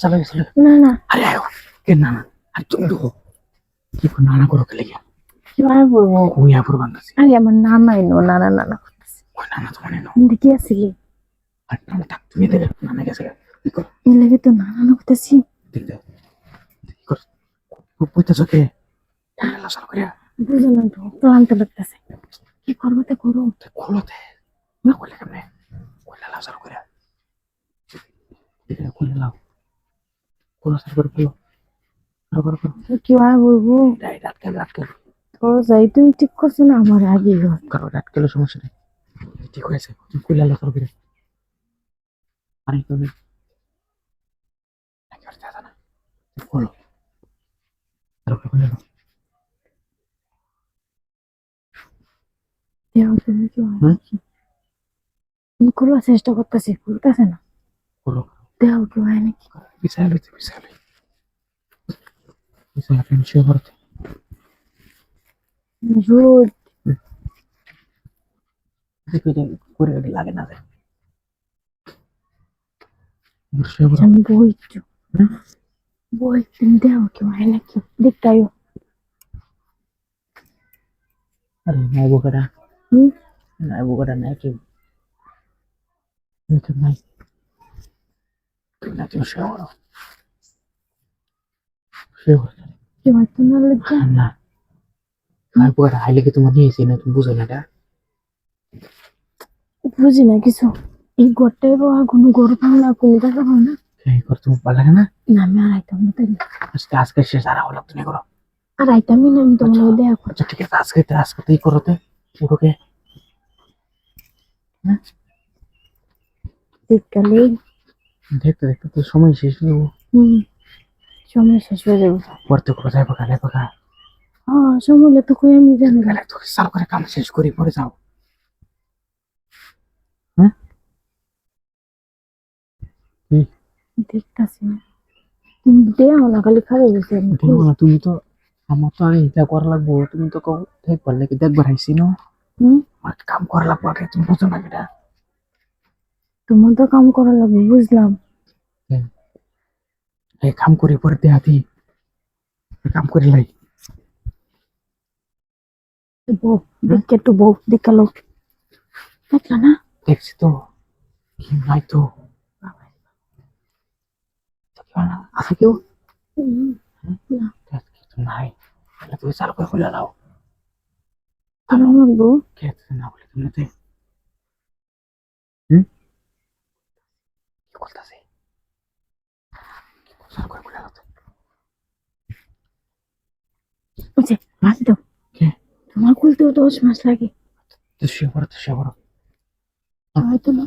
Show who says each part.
Speaker 1: চালা গেছিল
Speaker 2: না না।
Speaker 1: আরে আয়ো কে না না। আর তুমি ঢুকো কি করে নানা করো কে লেগে?
Speaker 2: কীভাবে বলব
Speaker 1: ওই আপুর বান্ধবী
Speaker 2: আরে আমার নানা এনো নানা নানা করতেছে।
Speaker 1: ওই নানা তোমার এনো
Speaker 2: দেখি আসিলি
Speaker 1: আর নানা থাক তুমি দেবে নানা গেছে করো?
Speaker 2: লাগে তো নানা নানা করতেছি।
Speaker 1: দেখ দেখ করো? বুঝতেছো কে? নানা চালু করিয়া।
Speaker 2: বুঝো না তো ক্লান্ত লাগতেছে। কি করব তো করো
Speaker 1: খোলোতে না খুলে কেমনে খুলে লাও চালু করিয়া খুলে লাও করে করো করো। করো
Speaker 2: কীভাবে বলব?
Speaker 1: ডাইরেক্ট আটকাবে আটকাবে
Speaker 2: তো যাই তুমি ঠিক করছ না? আমার আগে ঘর।
Speaker 1: কারও আটকালে সমস্যা নেই। ঠিক হয়েছে তুমি খুলে লাও চালু করে আরে তুমি না? খোলো চালু করে খুলে লাও
Speaker 2: দেও তুমি কি
Speaker 1: হুম?
Speaker 2: আমি খোলার চেষ্টা করতেছি খুলতেছে না। দেও কি হয় নাকি
Speaker 1: বিশাল হইতে বিশাল বিশাল শুয়ে পড়তে
Speaker 2: রোদ
Speaker 1: দেখি করে লাগে না
Speaker 2: আমি বইছো
Speaker 1: হুম?
Speaker 2: বই তুমি দেও কি হয় নাকি
Speaker 1: আরে নাই বোকাটা
Speaker 2: হুম
Speaker 1: নাই বোকাটা নাই কেউ কেউ নাই না
Speaker 2: হয় না
Speaker 1: নাই আইলে কি তোমার নিয়েছি না তুমি বুঝো না এটা
Speaker 2: বুঝি না কিছু এই ঘরটাই বাবা কোনো গরু না কোনো দেখা পাও না
Speaker 1: এই কর তুমি ভালো লাগে না
Speaker 2: না আমি আর আইতাম না তাই
Speaker 1: আজকে আজকে শেষ আর হলো তুমি করো
Speaker 2: আর আইতামই না আমি তোমার লগে দেখা করতে
Speaker 1: আচ্ছা ঠিক আছে আজকে আজকে তুই করো তো ওকে
Speaker 2: শীতকালে
Speaker 1: দেখতে দেখতে তো সময় শেষ হয়ে যাব।
Speaker 2: সময় শেষ হয়ে যাবে।
Speaker 1: পড়তে কোথায় পাকা লে পাকা?
Speaker 2: হ্যাঁ সময় হলে তো কই আমি জানি। না
Speaker 1: গেলে তো সাল করে কাম শেষ করি পরে যাও।
Speaker 2: দেখতাছি না। তুমি দেও না খালি খারাপ আমি
Speaker 1: দেখো না তুমি তো আমার তো আগে এটা করা লাগবো। তুমি তো কও দেখবার লাগে দেখবার আইসি না।
Speaker 2: হুম?
Speaker 1: কাম করা লাগবো আগে তুমি বুঝো না এটা
Speaker 2: তোমার তো কাম করা লাগবে বুঝলাম।
Speaker 1: এই কাম করি পরে দেহাতি কাম করে লাই।
Speaker 2: বউ দেখে একটু বউ দেখা লোক। দেখলা না?
Speaker 1: দেখছি তো। কি নাই তো। আছে কেউ? নাই। তাহলে তুমি চালু করে খুলে দাও
Speaker 2: কেমন লাগবো।
Speaker 1: কে না বলে তুমি তে হুম কি করতেছে চালু করে খুলে দাও তো।
Speaker 2: বুঝে মাছ দাও। তোমার খুলতেও দশ মাস লাগে।
Speaker 1: তো শুয়ে পড়ো তো
Speaker 2: না